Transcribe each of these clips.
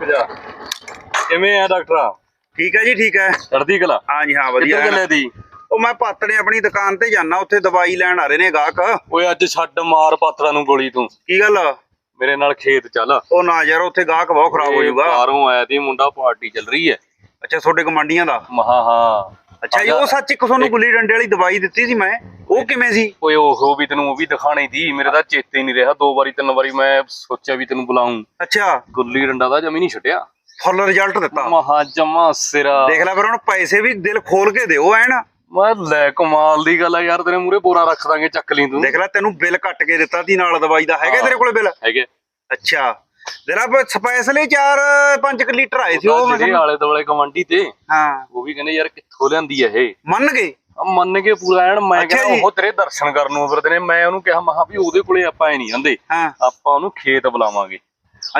ਰੁਕ ਜਾ ਕਿਵੇਂ ਆ ਡਾਕਟਰਾ? ਠੀਕ ਹੈ ਜੀ ਠੀਕ ਹੈ। ਚੜਦੀ ਕਲਾ? ਹਾਂ ਜੀ ਹਾਂ ਵਧੀਆ। ਕਿੱਧਰ ਚੱਲੇ ਦੀ ਉਹ ਮੈਂ ਪਾਤੜੇ ਆਪਣੀ ਦੁਕਾਨ ਤੇ ਜਾਣਾ ਉੱਥੇ ਦਵਾਈ ਲੈਣ ਆ ਰਹੇ ਨੇ ਗਾਹਕ। ਓਏ ਅੱਜ ਛੱਡ ਮਾਰ ਪਾਤੜਾ ਨੂੰ ਗੋਲੀ ਤੂੰ। ਕੀ ਗੱਲ? ਮੇਰੇ ਨਾਲ ਖੇਤ ਚੱਲ। ਉਹ ਨਾ ਯਾਰ ਉੱਥੇ ਗਾਹਕ ਬਹੁਤ ਖਰਾਬ ਹੋ ਜਾਊਗਾ। ਬਾਹਰੋਂ ਆਇਆ ਦੀ ਮੁੰਡਾ ਪਾਰਟੀ ਚੱਲ ਰਹੀ ਹੈ। ਅੱਛਾ ਤੁਹਾਡੇ ਕਮਾਂਡੀਆਂ ਦਾ? ਮਹਾ ਹਾਂ। ਅੱਛਾ ਜੀ ਉਹ ਸੱਚ ਇੱਕ ਤੁਹਾਨੂੰ ਗੁੱਲੀ ਡੰਡੇ ਵਾਲੀ ਦਵਾਈ ਦਿੱਤੀ ਸੀ ਮੈਂ? ਉਹ ਕਿਵੇਂ ਸੀ? ਓਏ ਉਹ ਵੀ ਤੈਨੂੰ ਉਹ ਵੀ ਦਿਖਾਣੀ ਦੀ ਮੇਰੇ ਤਾਂ ਚੇਤੇ ਹੀ ਨਹੀਂ ਰਿਹਾ। ਦੋ ਵਾਰੀ ਤਿੰਨ ਵਾਰੀ ਮੈਂ ਸੋਚਿਆ ਵੀ ਤੈਨੂੰ ਬੁਲਾਉਂ ਅੱਛਾ। ਗੁੱਲੀ ਡੰਡਾ ਦਾ ਜਮੀ ਨਹੀਂ ਛੱਡਿਆ। ਫੁੱਲ ਰਿਜ਼ਲਟ ਦਿੱਤਾ। ਮਹਾ ਜਮਾ ਸਿਰਾ। ਦੇਖ ਲੈ ਫਿਰ ਹੁਣ ਪੈਸੇ ਵੀ ਦਿਲ ਖੋਲ ਕੇ ਦਿਓ ਐਨ। ਮੈਂ ਲੈ ਕਮਾਲ ਦੀ ਗੱਲ ਆ ਯਾਰ ਤੇਰੇ ਮੂਰੇ ਬੋਰਾ ਰੱਖ ਦਾਂਗੇ ਚੱਕ ਲਈ ਤੂੰ। ਦੇਖ ਲੈ ਤੈਨੂੰ ਬਿੱਲ ਕੱਟ ਕੇ ਦਿੱਤਾ ਸੀ ਨਾਲ ਦਵਾਈ ਦਾ। ਹੈਗਾ ਤੇਰੇ ਕੋਲੇ ਬਿੱਲ? ਹੈਗੇ। ਅੱਛਾ। ਤੇਰਾ ਸਪੈਸ਼ਲੀ 4-5 ਲੀਟਰ ਆਏ ਸੀ ਉਹ ਮੈਂ ਜਿਹੜੇ ਆਲੇ ਦੁਆਲੇ ਕਮੰਡੀ ਤੇ ਹਾਂ। ਉਹ ਵੀ ਕਹਿੰਦੇ ਯਾਰ ਕਿੱਥੋਂ ਲਿਆਂਦੀ ਐ ਇਹ? ਮੰਨ ਗਏ। ਆ ਮੰਨ ਕੇ ਪੂਰਾ ਐਨ ਮੈਂ ਅੱਛਾ ਕਹਿੰਦਾ ਜੀ। ਉਹ ਤੇਰੇ ਦਰਸ਼ਨ ਕਰਨ ਨੂੰ ਫਿਰਦੇ ਨੇ ਮੈਂ ਉਹਨੂੰ ਕਿਹਾ ਮਹਾ ਵੀ ਉਹਦੇ ਕੋਲੇ ਆਪਾਂ ਐ ਨਹੀਂ ਜਾਂਦੇ ਹਾਂ। ਆਪਾਂ ਉਹਨੂੰ ਖੇਤ ਬੁਲਾਵਾਂਗੇ।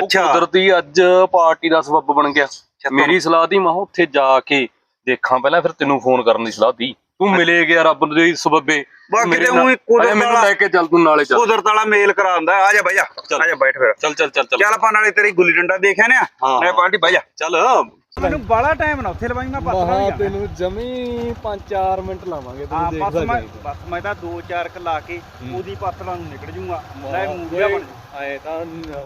ਉਹ ਅੱਛਾ। ਕੁਦਰਤੀ ਅੱਜ ਪਾਰਟੀ ਦਾ ਸਬੱਬ ਬਣ ਗਿਆ। ਮੇਰੀ ਸਲਾਹ ਦੀ ਮੈਂ ਉੱਥੇ ਜਾ ਕੇ ਦੇਖਾਂ ਪਹਿਲਾਂ ਫਿਰ ਤੈਨੂੰ ਫੋਨ ਕਰਨ ਦੀ ਸਲਾਹ ਦੀ। ਤੂੰ ਮਿਲੇ ਗਿਆ ਰੱਬ ਦੇ ਸਬੱਬੇ। ਬਾਕੀ ਮੇਰੇ ਤੇ ਨਾਲ- ਊਂ ਹੀ ਕੁਦਰਤ ਅਰੇ ਮੈਨੂੰ ਵਾਲਾ- ਲੈ ਕੇ ਚੱਲ ਤੂੰ ਨਾਲੇ ਚੱਲ। ਕੁਦਰਤ ਵਾਲਾ ਮੇਲ ਕਰਾਉਂਦਾ ਆ ਜਾ ਜਾ ਚੱਲ। ਆ ਜਾ ਬੈਠ ਫਿਰ। ਚੱਲ ਚੱਲ ਚੱਲ ਚੱਲ। ਚੱਲ ਆਪਾਂ ਨਾਲੇ ਤੇਰੀ ਗੁੱਲੀ ਡੰਡਾ ਦੇਖਿਆ ਨੇ। ਹਾਂ। ਮੈਂ ਪਾਰਟੀ ਬਹਿ ਜਾ ਚੱਲ। ਮੈਨੂੰ ਬਾਲਾ ਟਾਈਮ ਨਾ ਉੱਥੇ ਲਵਾਈ ਮੈਂ ਮਹਾ ਤੈਨੂੰ ਜਮੀ 5-4 ਮਿੰਟ ਲਾਵਾਂਗੇ ਹਾਂ ਤੈਨੂੰ ਬਸ ਦੇਖਦਾ ਮੈਂ ਜਾਈਂ ਬਸ ਮੈਂ ਤਾਂ 2-4 ਕ ਲਾ ਕੇ ਉਹਦੀ ਪਾਤੜਾਂ ਨੂੰ ਨਿਕਲ ਜੂਗਾ। ਲੈ ਮੂਵੀਆ ਬਣ ਐ ਤਾਂ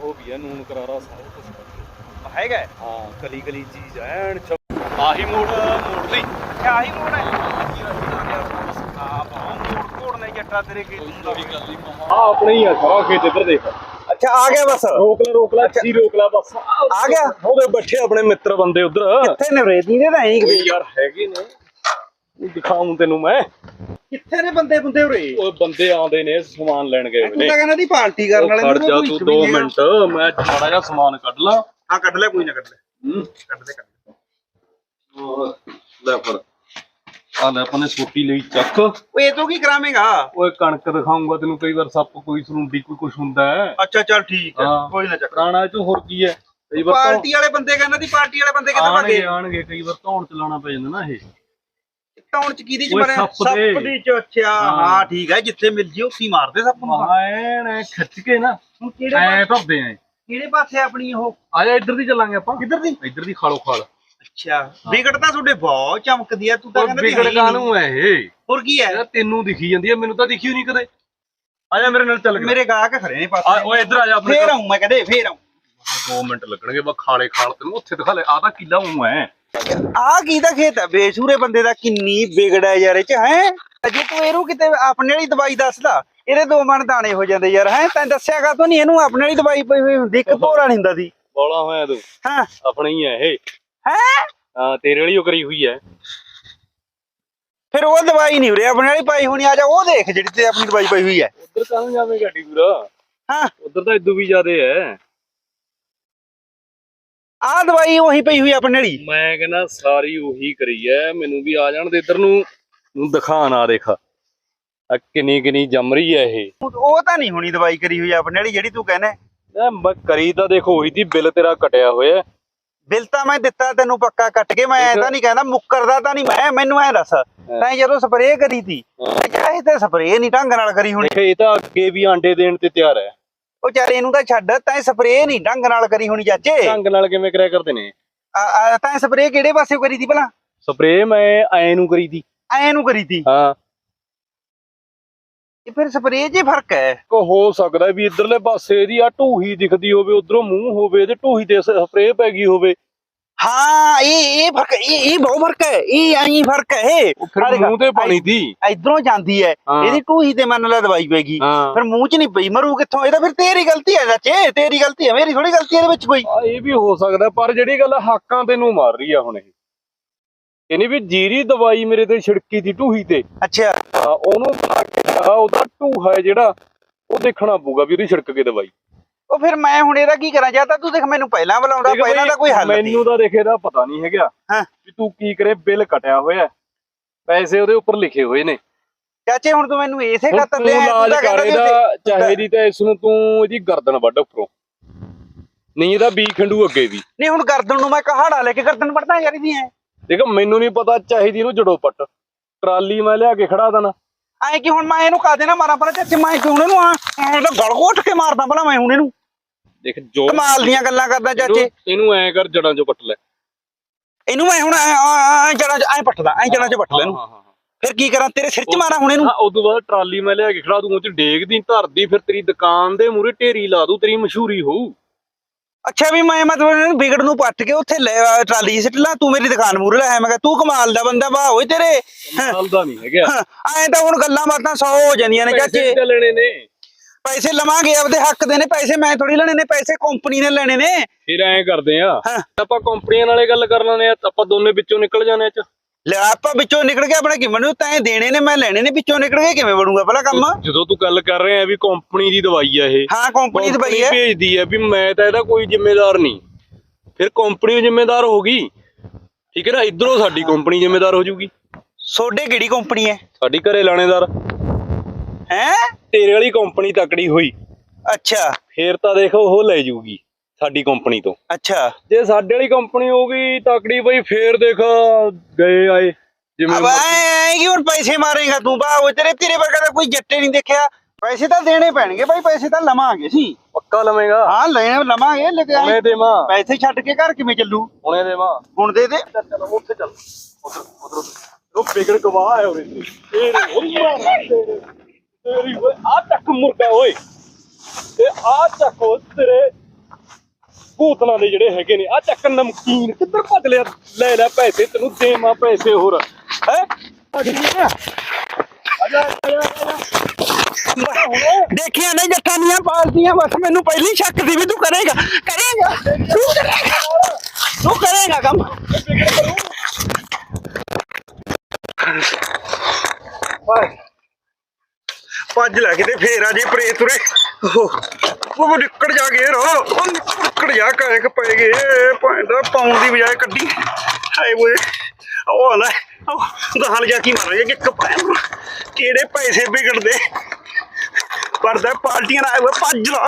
ਹੋ ਗਿਆ ਨੂਨ ਕਰਾਰਾ ਸਾਰਾ ਕੁਝ ਹੈਗਾ। ਹੈ। ਹਾਂ ਕਲੀ ਕਲੀ ਚੀਜ਼ ਐਨ ਆਹੀ ਮੋੜ ਮੋੜ ਲਈ। ਇਹ ਆਹੀ ਮੋੜ ਹੈ। ਹਾਂ ਬਹੁਤ ਮੋੜ ਕੋੜ ਨੇ ਜੱਟਾ ਤੇਰੇ ਕੇ ਆ ਆਪਣੇ ਹੀ ਆ ਸਾਰਾ ਖੇਤ ਇੱਧਰ ਦੇਖ। ਅੱਛਾ ਆ ਗਿਆ ਬਸ। ਰੋਕ ਲੈ ਰੋਕ ਲੈ ਅੱਛੀ। ਰੋਕ ਲੈ ਬਸ। ਆ ਗਿਆ। ਉਹਦੇ ਬੱਠੇ ਆਪਣੇ ਮਿੱਤਰ ਬੰਦੇ ਉਧਰ। ਕਿੱਥੇ ਨੇ ਰੇਦੀ ਨੇ ਤਾਂ ਐਂ ਓਏ ਯਾਰ ਹੈਗੇ ਨੇ। ਉਹ ਦਿਖਾਉਂ ਤੈਨੂੰ ਮੈਂ। ਕਿੱਥੇ ਨੇ ਬੰਦੇ ਬੰਦੇ ਉਰੇ? ਉਹ ਬੰਦੇ ਆਉਂਦੇ ਨੇ ਸਮਾਨ ਲੈਣ ਗਏ ਹੋਏ ਨੇ। ਤਾਂ ਕਹਿੰਦਾ ਦੀ ਪਾਰਟੀ ਕਰਨ ਵਾਲੇ ਨੂੰ ਜਾ ਕੋਈ ਤੂੰ 2 ਮਿੰਟ। ਮੈਂ ਮਾੜਾ ਜਿਹਾ ਸਮਾਨ ਕੱਢ ਲਾਂ। ਹਾਂ ਕੱਢ ਲੈ ਕੋਈ ਨਾ ਕੱਢ ਲੈ। ਹੂੰ। ਕੱਢ ਦੇ ਕੱਢ ਲੈ ਲੈ ਫੜ। ਆ ਲੈ ਆਪਾਂ ਨੇ ਸੋਟੀ ਲਈ ਚੱਕ। ਓਏ ਇਹ ਤੋਂ ਕੀ ਕਰਾਵੇਂਗਾ? ਓਏ ਕਣਕ ਦਿਖਾਉਂਗਾ ਤੈਨੂੰ ਕਈ ਵਾਰ ਸੱਪ ਕੋਈ ਸਰੁੰਡੀ ਕੋਈ ਕੁਛ ਹੁੰਦਾ ਹੈ। ਅੱਛਾ ਚੱਲ ਠੀਕ ਹੈ ਹਾਂ। ਕੋਈ ਨਾ ਚੱਕ। ਪੁਰਾਣਾ ਚ ਹੋਰ ਕੀ ਹੈ? ਕਈ ਵਾਰ ਪਾਰਟੀ ਵਾਲੇ ਬੰਦੇ ਕਹਿੰਦਾ ਦੀ ਪਾਰਟੀ ਵਾਲੇ ਬੰਦੇ ਕਿੱਥੇ ਆਣਗੇ ਭਾਗੇ ਆਣਗੇ ਕਈ ਵਾਰ ਧੌਣ ਚਲਾਉਣਾ ਪੈ ਜਾਂਦਾ ਨਾ ਇਹ। ਟਾਉਣ ਚ ਕਿਹਦੀ ਚ ਓਏ ਮਰਿਆ? ਸੱਪ ਦੇ। ਦੀ ਚ ਅੱਛਾ। ਹਾਂ। ਠੀਕ ਹੈ ਜਿੱਥੇ ਮਿਲ ਜੀ ਉੱਥੇ ਹੀ ਮਾਰਦੇ ਸੱਪ ਨੂੰ। ਐਨ ਐ ਖਿੱਚ ਕੇ ਨਾ। ਹੁਣ ਕਿਹੜੇ ਐ ਪਾਸੇ ਐ ਕਿਹੜੇ ਪਾਸੇ ਆਪਣੀ ਉਹ ਆ ਜਾ ਇੱਧਰ ਦੀ ਚੱਲਾਂਗੇ ਆਪਾਂ। ਕਿੱਧਰ ਦੀ? ਇੱਧਰ ਦੀ ਖਾਲੋ ਖਾਲ। ਅੱਛਾ। ਵਿਗੜ ਤਾਂ ਤੁਹਾਡੇ ਬਹੁਤ ਚਮਕਦੀ ਆ ਤੂੰ ਤਾਂ ਕਹਿੰਦਾ ਵਿਗੜ। ਕਾਨੂੰ ਐ ਇਹ? ਹੋਰ ਕੀ ਯਾਰ ਤੈਨੂੰ ਦਿਖੀ ਜਾਂਦੀ ਐ ਮੈਨੂੰ ਤਾਂ ਦਿਖੀ ਨਹੀਂ ਕਦੇ। ਆ ਜਾ ਮੇਰੇ ਨਾਲ ਚੱਲ ਕੇ। ਮੇਰੇ ਗਾਹਕ ਖੜੇ ਨੇ ਪਾਸੇ। ਓਏ ਇੱਧਰ ਆ ਜਾ ਆਪਣੇ ਫੇਰ ਆਉਂ ਮੈਂ ਕਹਦੇ ਫੇਰ ਆਉਂ 2 ਮਿੰਟ ਲੱਗਣਗੇ ਬਾ ਖਾਲੇ ਖਾਲ ਤੈਨੂੰ ਉੱਥੇ ਦਿਖਾ ਲੈ। ਆ ਤਾਂ ਕਿੱਲਾ ਹੂੰ ਐ ਆ ਕੀ ਦਾ ਖੇਤ ਹੈ ਬੇਸ਼ੂਰੇ ਬੰਦੇ ਦਾ ਕਿੰਨੀ ਵਿਗੜ ਯਾਰ ਇਹ ਚ ਹੈ? ਅਜੇ ਤੂੰ ਇਹਨੂੰ ਕਿਤੇ ਆਪਣੇ ਵਾਲੀ ਦਵਾਈ ਦੱਸਦਾ। ਇਹਦੇ ਦੋ ਮਣ ਦਾਣੇ ਹੋ ਜਾਂਦੇ ਯਾਰ ਹੈ? ਤੈਨੂੰ ਦੱਸਿਆਗਾ ਤੂੰ ਨਹੀਂ ਇਹਨੂੰ ਆਪਣੇ ਵਾਲੀ ਦਵਾਈ ਪਈ ਹੁੰਦੀ ਇੱਕ ਭੋਰਾ ਨਹੀਂ ਹੁੰਦਾ ਸੀ। ਬੋਲਾ ਹੋਇਆ ਤੂੰ। ਹਾਂ? ਆਪਣਾ ਹੀ ਐ ਇਹ। ਹੈ? ਹਾਂ ਤੇਰੇ ਵਾਲੀ ਉਹ ਕਰੀ ਹੋਈ ਐ ਫਿਰ ਉਹ ਦਵਾਈ ਨਹੀਂ ਉਰੇ ਆਪਣੇ ਵਾਲੀ ਪਾਈ ਹੋਣੀ ਆ ਜਾ ਉਹ ਦੇਖ ਜਿਹੜੀ ਤੇ ਆਪਣੀ ਦਵਾਈ ਪਈ ਹੋਈ ਹੈ। ਉਧਰ ਕਾਹਨੂੰ ਜਾਵੇਂਗਾ ਟੀਪੂਰਾ ਹਾਂ। ਉਧਰ ਤਾਂ ਇਦੋਂ ਵੀ ਜ਼ਿਆਦੇ ਐ ਆ ਦਵਾਈ ਉਹੀ ਪਈ ਹੋਈ ਆ ਆਪਣੇ ਵਾਲੀ। ਮੈਂ ਕਹਿੰਦਾ ਸਾਰੀ ਉਹੀ ਕਰੀ ਐ ਮੈਨੂੰ ਵੀ ਆ ਜਾਣ ਦੇ ਇੱਧਰ ਨੂੰ ਨੂੰ ਦਿਖਾ ਨਾ ਦੇਖ। ਆ ਕਿੰਨੀ ਕਿੰਨੀ ਜੰਮ ਰਹੀ ਐ ਇਹ। ਉਹ ਤਾਂ ਨਹੀਂ ਹੋਣੀ ਦਵਾਈ ਕਰੀ ਹੋਈ ਆ ਆਪਣੇ ਵਾਲੀ ਜਿਹੜੀ ਤੂੰ ਕਹਿੰਦਾ। ਮੈਂ ਕਰੀ ਤਾਂ ਦੇਖੋ ਉਹੀ ਦੀ ਬਿੱਲ ਤੇਰਾ ਕਟਿਆ ਹੋਇਆ। ਬਿੱਲ ਤਾਂ ਮੈਂ ਦਿੱਤਾ ਤੈਨੂੰ ਪੱਕਾ ਕੱਟ ਕੇ ਮੈਂ ਐ ਤਾਂ ਨਹੀਂ ਕਹਿੰਦਾ ਮੁੱਕਰਦਾ ਤਾਂ ਨਹੀਂ ਮੈਂ ਮੈਨੂੰ ਐ ਦੱਸ ਤੈਂ ਜਦੋਂ ਸਪਰੇਅ ਕਰੀ ਤੀ ਇਹ ਤੇ ਸਪਰੇਅ ਨਹੀਂ ਢੰਗ ਨਾਲ ਕਰੀ ਹੋਣੀ। ਇਹ ਤਾਂ ਅੱਗੇ ਵੀ ਆਂਡੇ ਦੇਣ ਤੇ ਤਿਆਰ ਹੈ। ਉਹ ਚੱਲ ਇਹਨੂੰ ਤਾਂ ਛੱਡ ਤੈਂ ਸਪਰੇਅ ਨਹੀਂ ਢੰਗ ਨਾਲ ਕਰੀ ਹੋਣੀ ਚਾਚੇ। ਢੰਗ ਨਾਲ ਕਿਵੇਂ ਕਰਿਆ ਕਰਦੇ ਨੇ? ਤੈਂ ਸਪਰੇਅ ਕਿਹੜੇ ਪਾਸੇ ਕਰੀ ਤੀ ਭਲਾ? ਸਪਰੇ ਮੈਂ ਐ ਨੂੰ ਕਰੀ ਦੀ ਐ ਨੂੰ ਕਰੀ ਤੀ। ਹਾਂ। ਇਹ ਫਿਰ ਸਪਰੇਅ 'ਚ ਹੀ ਫ਼ਰਕ ਹੈ। ਕੋ ਹੋ ਸਕਦਾ ਵੀ ਇਧਰਲੇ ਪਾਸੇ ਇਹਦੀ ਆ ਢੂਹੀ ਦਿਖਦੀ ਹੋਵੇ ਉਧਰੋਂ ਮੂੰਹ ਹੋਵੇ ਤੇ ਢੂਹੀ ਤੇ ਸਪਰੇ ਪੈ ਗਈ ਹੋਵੇ। ਹਾਂ ਇਹ ਇਹ ਫ਼ਰਕ ਇਹ ਇਹ ਬਹੁਤ ਫ਼ਰਕ ਹੈ। ਇਹ ਐਂ ਫ਼ਰਕ ਹੈ ਇਹ। ਫਿਰ ਮੂੰਹ ਤੇ ਪਾਣੀ ਦੀ। ਇਧਰੋਂ ਜਾਂਦੀ ਹੈ। ਇਹਦੀ ਟੂਹੀ ਤੇ ਮੰਨ ਲੈ ਦਵਾਈ ਪੈਗੀ ਫਿਰ ਮੂੰਹ 'ਚ ਨਹੀਂ ਪਈ ਮਰੂ ਕਿੱਥੋਂ? ਇਹਦਾ ਫਿਰ ਤੇਰੀ ਗਲਤੀ ਹੈ ਚਾਚੇ ਤੇਰੀ ਗਲਤੀ ਹੈ ਮੇਰੀ ਥੋੜੀ ਗਲਤੀ ਇਹਦੇ ਵਿੱਚ ਕੋਈ। ਇਹ ਵੀ ਹੋ ਸਕਦਾ ਪਰ ਜਿਹੜੀ ਗੱਲ ਹਾਕਾਂ ਤੈਨੂੰ ਮਾਰ ਰਹੀ ਆ ਹੁਣ ਇਹ। ਇਹਨੇ ਵੀ ਜੀਰੀ ਦਵਾਈ ਮੇਰੇ ਤੇ ਛਿੜਕੀ ਦੀ ਢੂਹੀ ਤੇ। ਅੱਛਾ। ਉਹਨੂੰ ਖਾ ਕੇ ਉਹਦਾ ਢੂਹਾ ਜਿਹੜਾ ਉਹ ਦੇਖਣਾ ਪਊਗਾ ਵੀ ਉਹਦੀ ਛਿੜਕ ਕੇ ਦਵਾਈ। ਉਹ ਫਿਰ ਮੈਂ ਹੁਣ ਇਹਦਾ ਕੀ ਕਰਾਂ ਜਾਂ ਤਾਂ ਤੂੰ ਦੇਖ ਮੈਨੂੰ ਪਹਿਲਾਂ ਬੁਲਾਉਂਦਾ ਦੇਖ ਪਹਿਲਾਂ ਬਈ, ਦਾ ਕੋਈ ਹੱਲ ਨਹੀਂ। ਮੈਨੂੰ ਤਾਂ ਦੇਖੇ ਦਾ ਪਤਾ ਨਹੀਂ ਹੈਗਾ ਹਾਂ। ਵੀ ਤੂੰ ਕੀ ਕਰੇ ਬਿੱਲ ਕਟਿਆ ਹੋਇਆ ਹੈ। ਪੈਸੇ ਉਹਦੇ ਉੱਪਰ ਲਿਖੇ ਹੋਏ ਨੇ। ਚਾਚੇ ਹੁਣ ਤੂੰ ਮੈਨੂੰ ਇਸੇ ਹੁਣ ਖਾਤਰ ਤੂੰ ਲਿਆ ਇਲਾਜ ਕਰ ਇਹਦਾ ਚਾਹੇ ਦੀ ਤਾਂ ਇਸ ਨੂੰ ਤੂੰ ਇਹਦੀ ਗਰਦਨ ਵੱਢ ਉੱਪਰੋਂ। ਨਹੀਂ ਇਹਦਾ ਬੀ ਖੰਡੂ ਅੱਗੇ ਵੀ। ਨਹੀਂ ਹੁਣ ਗਰਦਨ ਨੂੰ ਮੈਂ ਕਹਾੜਾ ਲੈ ਕੇ ਗਰਦਨ ਪੜਦਾ ਯਾਰ ਇਹਦੀ ਐ। ਦੇਖ ਮੈਨੂੰ ਨਹੀਂ ਪਤਾ ਚਾਹੀਦੀ ਇਹਨੂੰ ਜੜੋ ਪੱਟ। ਟਰਾਲੀ ਮੈਂ ਲਿਆ ਕੇ ਖੜਾ ਦੇਣਾ। ਐ ਕਿ ਹੁਣ ਮੈਂ ਇਹਨੂੰ ਕਾ ਦੇਣਾ ਮਾਰਾਂ ਪਰ ਚਾਚੇ ਮੈਂ ਕਿ ਹੁਣ ਇਹਨੂੰ ਆ? ਐਂ ਤਾਂ ਗਲ ਘੋਟ ਕੇ ਮਾਰਦਾ ਭਲਾ ਮੈਂ ਹੁਣ ਇਹਨੂੰ। ਦੇਖ ਜੋ ਕਮਾਲ ਦੀਆਂ ਗੱਲਾਂ ਕਰਦਾ ਚਾਚੇ। ਇਹਨੂੰ- ਐ ਕਰ ਜੜਾਂ ਚੋਂ ਪੱਟ ਲੈ। ਇਹਨੂੰ ਮੈਂ ਹੁਣ ਐ ਜੜਾ ਐ ਪੱਟਦਾ ਐ ਜੜਾ ਚ ਪੱਟ ਲੈ ਇਹਨੂੰ। ਫਿਰ ਕੀ ਕਰਾਂ ਤੇਰੇ ਸਿਰ 'ਚ ਮਾਰਾਂ ਹੁਣ ਇਹਨੂੰ। ਹਾਂ ਉਦੋਂ ਬਾਅਦ ਟਰਾਲੀ ਮੈਂ ਲਿਆ ਕੇ ਖੜਾ ਦੂੰ ਉਹ ਚ ਡੇਗਦੀ ਧਰਦੀ ਫਿਰ ਤੇਰੀ ਦੁਕਾਨ ਦੇ ਮੂਰੇ ਢੇਰੀ ਲਾ ਦੂੰ ਤੇਰੀ ਮਸ਼ਹੂਰੀ ਹੋਊ। ਅੱਛਾ ਵੀ ਮੈਂ ਮਤਲਬ ਵਿਗੜ ਨੂੰ ਪੱਟ ਕੇ ਉੱਥੇ ਲੈ ਆ, ਟਰਾਲੀ 'ਚ ਸਿੱਟ ਲਾ ਤੂੰ ਮੇਰੀ ਦੁਕਾਨ ਮੂਰੇ ਲਾਇਆ ਮੈਂ ਕਿਹਾ ਤੂੰ ਕਮਾਲ ਦਾ ਬੰਦਾ ਵਾਹ ਓਏ ਤੇਰੇ। ਚੱਲਦਾ ਨਹੀਂ ਹੈਗਾ। ਐ ਤਾਂ ਹੁਣ ਗੱਲਾਂ ਬਾਤਾਂ 100 ਹੋ ਜਾਂਦੀਆਂ ਨੇ ਪੈਸੇ ਚਾਚੇ। ਕਿੱਥੇ ਲੈਣੇ ਨੇ? ਪੈਸੇ ਲਵਾਂਗੇ ਆਪਦੇ ਹੱਕ ਦੇ ਨੇ ਪੈਸੇ ਮੈਂ ਥੋੜੀ ਲੈਣੇ ਨੇ ਪੈਸੇ ਕੰਪਨੀ ਨੇ ਲੈਣੇ ਨੇ। ਫਿਰ ਐਂ ਕਰਦੇ ਆ। ਹਾਂ। ਆਪਾਂ ਕੰਪਨੀਆਂ ਨਾਲੇ ਗੱਲ ਕਰ ਲੈਣੇ ਆ ਆਪਾਂ ਦੋਨੇ ਵਿੱਚੋਂ ਨਿਕਲ ਜਾਣੇ ਚ। ਲੈ ਆਪਾਂ ਵਿੱਚੋਂ ਨਿਕਲ ਕੇ ਆਪਣੇ ਕਿਵੇਂ ਨੂੰ ਤੈਂ ਦੇਣੇ ਨੇ ਮੈਂ ਲੈਣੇ ਨੇ ਵਿੱਚੋਂ ਨਿਕਲ ਕੇ ਕਿਵੇਂ ਬਣੂਗਾ ਪਹਿਲਾ ਕੰਮ? ਜਦੋਂ ਤੂੰ ਗੱਲ ਕਰ ਰਿਹਾ ਵੀ ਕੰਪਨੀ ਦੀ ਦਵਾਈ ਆ ਇਹ। ਹਾਂ ਕੰਪਨੀ ਦੀ ਬਈ ਹੈ। ਭੇਜਦੀ ਆ ਵੀ ਮੈਂ ਤਾਂ ਇਹਦਾ ਕੋਈ ਜ਼ਿੰਮੇਦਾਰ ਨਹੀਂ। ਫਿਰ ਕੰਪਨੀ ਜ਼ਿੰਮੇਦਾਰ ਹੋ ਗਈ। ਠੀਕ ਹੈ ਨਾ ਇਧਰੋਂ ਸਾਡੀ ਕੰਪਨੀ ਜ਼ਿੰਮੇਦਾਰ ਹੋ ਜੂਗੀ। ਸੋਡੇ ਕਿਹੜੀ ਕੰਪਨੀ ਹੈ? ਸਾਡੀ ਘਰੇ ਲਾਣੇਦਾਰ। ਹੈ? ਤੇਰੇ ਵਾਲੀ ਕੰਪਨੀ ਤਕੜੀ ਹੋਈ। ਅੱਛਾ। ਫੇਰ ਤਾਂ ਦੇਖ ਉਹ ਲੈ ਜੂਗੀ। ਸਾਡੀ ਕੰਪਨੀ ਤੋਂ। ਅੱਛਾ। ਜੇ ਸਾਡੇ ਵਾਲੀ ਕੰਪਨੀ ਹੋ ਗਈ ਤਕੜੀ ਬਈ ਫੇਰ ਦੇਖ ਗਏ ਆਏ ਜਿਵੇਂ ਕਿ ਹੁਣ ਪੈਸੇ ਮਾਰੇਗਾ ਤੂੰ ਬਾ ਉਹ ਤੇਰੇ ਤੇਰੇ ਵਰਗਾ ਤਾਂ ਕੋਈ ਜੱਟੇ ਨਹੀਂ ਦੇਖਿਆ। ਪੈਸੇ ਤਾਂ ਦੇਣੇ ਪੈਣਗੇ ਬਾਈ ਪੈਸੇ ਤਾਂ ਲਵਾਂਗੇ ਸੀ ਪੱਕਾ ਲਵੇਂਗਾ। ਹਾਂ ਲੈਣੇ ਲਵਾਂਗੇ ਲੇਕਿਨ ਹੁਣੇ ਦੇਵਾਂ। ਪੈਸੇ ਛੱਡ ਕੇ ਘਰ ਕਿਵੇਂ ਚੱਲੂ? ਹੁਣੇ ਦੇਵਾਂ। ਹੁਣ ਦੇ ਦੇ। ਚੱਲ ਉੱਥੇ ਚੱਲ। ਉਧਰ ਉਧਰ ਉਹ ਵਿਗੜ ਗਵਾਹ ਹੈ ਉਰੇ। ਤੇਰੇ ਮਾਰ ਤੇਰੇ। ਆ ਚੱਕ ਮੁਰਗਾ ਓਏ। ਤੇ ਆ ਓ ਤੇਰੇ ਭੂਤਨਾ ਦੇ ਜਿਹੜੇ ਹੈਗੇ ਨੇ ਆ ਚੱਕ ਨਮਕੀਨ ਕਿੱਧਰ ਭੱਜ ਲਿਆ? ਲੈ ਲੈ ਪੈਸੇ ਤੈਨੂੰ ਦੇਵਾਂ ਪੈਸੇ ਹੋਰ। ਹੈ? ਦੇਖਿਆ ਨਹੀਂ ਜੱਟਾਂ ਦੀਆਂ ਪਾਲਤੀਆਂ ਬਸ ਮੈਨੂੰ ਪਹਿਲੀ ਸ਼ੱਕ ਸੀ ਵੀ ਤੂੰ ਕਰੇਗਾ। ਕਰੇਗਾ? ਤੂੰ ਕਰੇਗਾ? ਤੂੰ ਕਰੇਗਾ ਕੰਮ? ਭੱਜ ਲੈ ਕਿਤੇ ਫੇਰ ਆ ਜੇ ਪਰੇ ਤੁਰੇ ਉਹ ਉਹ ਨਿਕੜ ਜਾ ਕੇ ਰੋ। ਉਹ ਨਿਕੜ ਜਾ ਕਰੇ ਪੈ ਗਏ ਭਾਂਦਾ ਪਾਉਣ ਦੀ ਬਜਾਏ ਕੱਢੀ। ਹਾਏ ਓਏ ਉਹ ਲੈ ਉਹ ਗਾਲ ਜਾ ਕੀ ਮਾਰਾਂਗੇ ਕਿ ਕਪੈਨ ਕਿਹੜੇ ਪੈਸੇ ਵਿਗੜਦੇ? ਪਰਦਾ ਪਾਰਟੀਆਂ ਨਾਲ ਆਏ ਹੋਏ, ਭੱਜ ਲਾ।